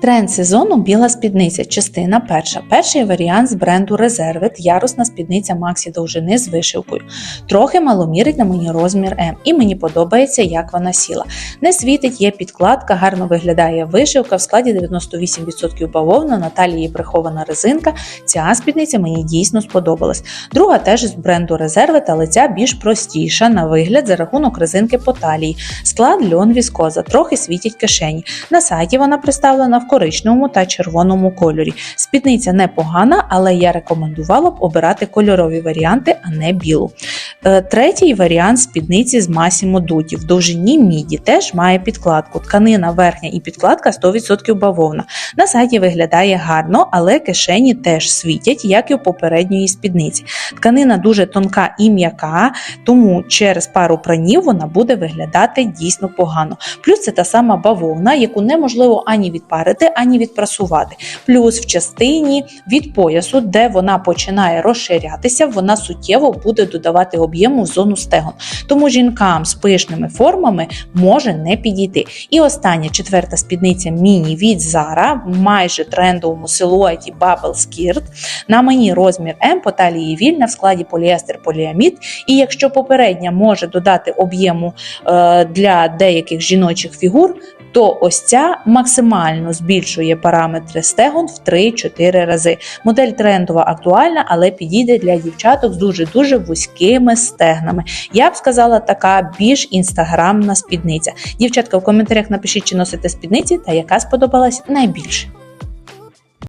Тренд сезону біла спідниця. Частина перша. Перший варіант з бренду Reserved, ярусна спідниця Максі довжини з вишивкою. Трохи маломірить на мені розмір М, і мені подобається, як вона сіла. Не світить, є підкладка, гарно виглядає вишивка. В складі 98% бавовна, на талії прихована резинка. Ця спідниця мені дійсно сподобалась. Друга теж з бренду Reserved, але ця більш простіша на вигляд за рахунок резинки по талії. Склад льон віскоза, трохи світять кишені. На сайті вона представлена в коричневому та червоному кольорі. Спідниця непогана, але я рекомендувала б обирати кольорові варіанти, а не білу. Е, Третій варіант спідниці з Massimo Dutti в довжині міді теж має підкладку. Тканина верхня і підкладка 100% бавовна. На сайті виглядає гарно, але кишені теж світять, як і у попередньої спідниці. Тканина дуже тонка і м'яка, тому через пару пранів вона буде виглядати дійсно погано. Плюс це та сама бавовна, яку неможливо ані відпарити, ані відпрасувати. Плюс в частині від поясу, де вона починає розширятися, вона суттєво буде додавати об'єму зону стегон. Тому жінкам з пишними формами може не підійти. І остання четверта спідниця міні від Zara в майже трендовому силуеті Bubble Skirt. На мені розмір М по талії вільна в складі поліестер поліамід. І якщо попередня може додати об'єму е, для деяких жіночих фігур, то ось ця максимально збільшує параметри стегон в 3-4 рази. Модель трендова актуальна, але підійде для дівчаток з дуже-дуже вузькими стегнами. Я б сказала, така більш інстаграмна спідниця. Дівчатка, в коментарях напишіть, чи носите спідниці та яка сподобалась найбільше.